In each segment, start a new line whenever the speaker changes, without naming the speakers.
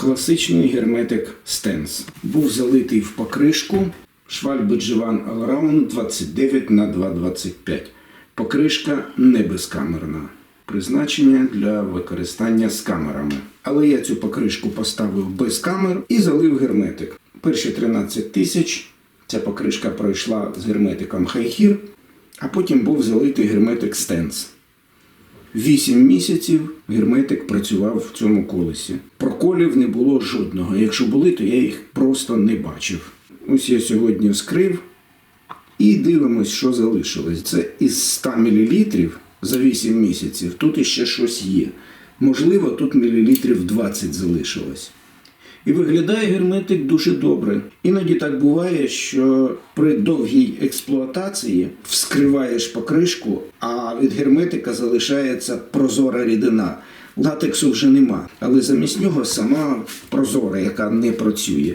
Класичний герметик Стенс. Був залитий в покришку Швальби Дживан Allround 29 на 225. Покришка не безкамерна. Призначення для використання з камерами. Але я цю покришку поставив без камер і залив герметик. Перші 13 тисяч ця покришка пройшла з герметиком Хайхір, а потім був залитий герметик Стенс. Вісім місяців герметик працював в цьому колесі. Проколів не було жодного. Якщо були, то я їх просто не бачив. Ось я сьогодні вскрив і дивимось, що залишилось. Це із 100 мл за 8 місяців. Тут іще щось є. Можливо, тут мілілітрів 20 залишилось. І виглядає герметик дуже добре. Іноді так буває, що при довгій експлуатації вскриваєш покришку, а від герметика залишається прозора рідина. Латексу вже нема, але замість нього сама прозора, яка не працює.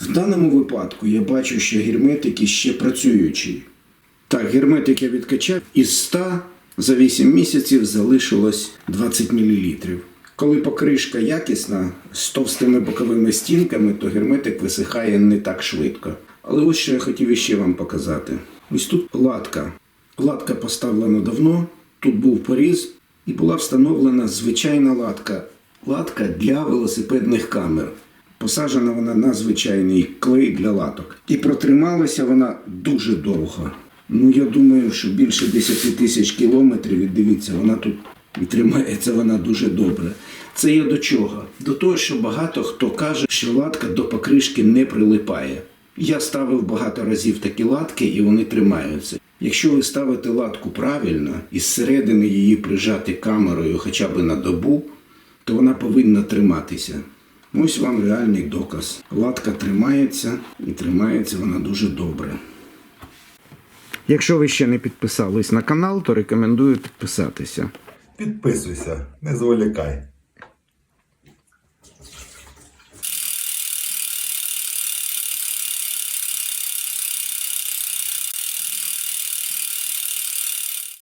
В даному випадку я бачу, що герметик іще працюючий. Так, герметик я відкачав із 100 за 8 місяців залишилось 20 мл. Коли покришка якісна з товстими боковими стінками, то герметик висихає не так швидко. Але ось що я хотів іще вам показати. Ось тут латка. Латка поставлена давно, тут був поріз і була встановлена звичайна латка. Латка для велосипедних камер. Посаджена вона на звичайний клей для латок. І протрималася вона дуже довго. Ну, я думаю, що більше 10 тисяч кілометрів, і дивіться, вона тут і тримається вона дуже добре. Це я до чого? До того, що багато хто каже, що латка до покришки не прилипає. Я ставив багато разів такі латки і вони тримаються. Якщо ви ставите латку правильно і зсередини її прижати камерою хоча б на добу, то вона повинна триматися. Ось вам реальний доказ. Латка тримається і тримається вона дуже добре. Якщо ви ще не підписались на канал, то рекомендую підписатися.
Підписуйся, не зволікай.